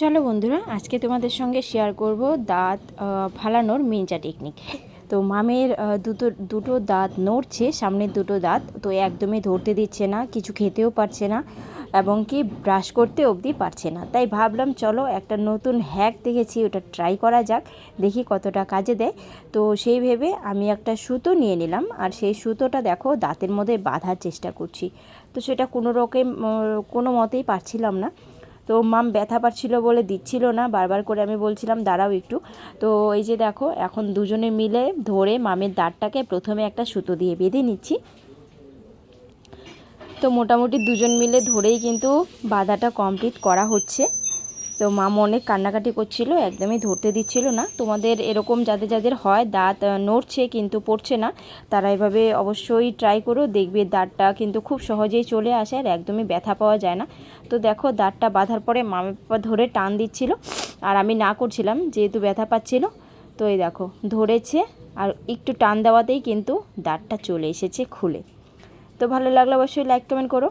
চলো বন্ধুরা, আজকে তোমাদের সঙ্গে শেয়ার করব দাঁত ফালানোর মিঞ্চা টেকনিক তো মামের দুটো দুটো দাঁত নড়ছে, সামনের দুটো দাঁত, তো একদমই ধরতে দিচ্ছে না, কিছু খেতেও পারছে না এবং কি ব্রাশ করতে অবধি পারছে না। তাই ভাবলাম, চলো একটা নতুন হ্যাক দেখেছি, ওটা ট্রাই করা যাক, দেখি কতটা কাজে দেয়। তো সেই ভেবে আমি একটা সুতো নিয়ে নিলাম, আর সেই সুতোটা দেখো দাঁতের মধ্যে বাঁধার চেষ্টা করছি। তো সেটা কোনো রকম, কোনো মতেই পারছিলাম না। তো মাম ব্যথা পাচ্ছিল বলে দিচ্ছিল না। বারবার করে আমি বলছিলাম, দাঁড়াও একটু। তো এই যে দেখো, এখন দুজনে মিলে ধরে মামের দাঁতটাকে প্রথমে একটা সুতো দিয়ে বেঁধে নিচ্ছি। তো মোটামুটি দুজন মিলে ধরেই কিন্তু বাধাটা কমপ্লিট করা হচ্ছে। তো মাম অনেক কান্নাকাটি করছিল, একদমই ধরতে দিচ্ছিল না। তোমাদের এরকম যাদের যাদের হয়, দাঁত নড়ছে কিন্তু পড়ছে না, তারা এভাবে অবশ্যই ট্রাই করো, দেখবে দাঁতটা কিন্তু খুব সহজেই চলে আসে আর একদমই ব্যথা পাওয়া যায় না। তো দেখো, দাঁতটা বাঁধার পরে মামা পাপা ধরে টান দিচ্ছিল আর আমি না করছিলাম, যেহেতু ব্যথা পাচ্ছিল। তো এই দেখো, ধরেছে আর একটু টান দেওয়াতেই কিন্তু দাঁতটা চলে এসেছে খুলে। তো ভালো লাগলে অবশ্যই লাইক কমেন্ট করো।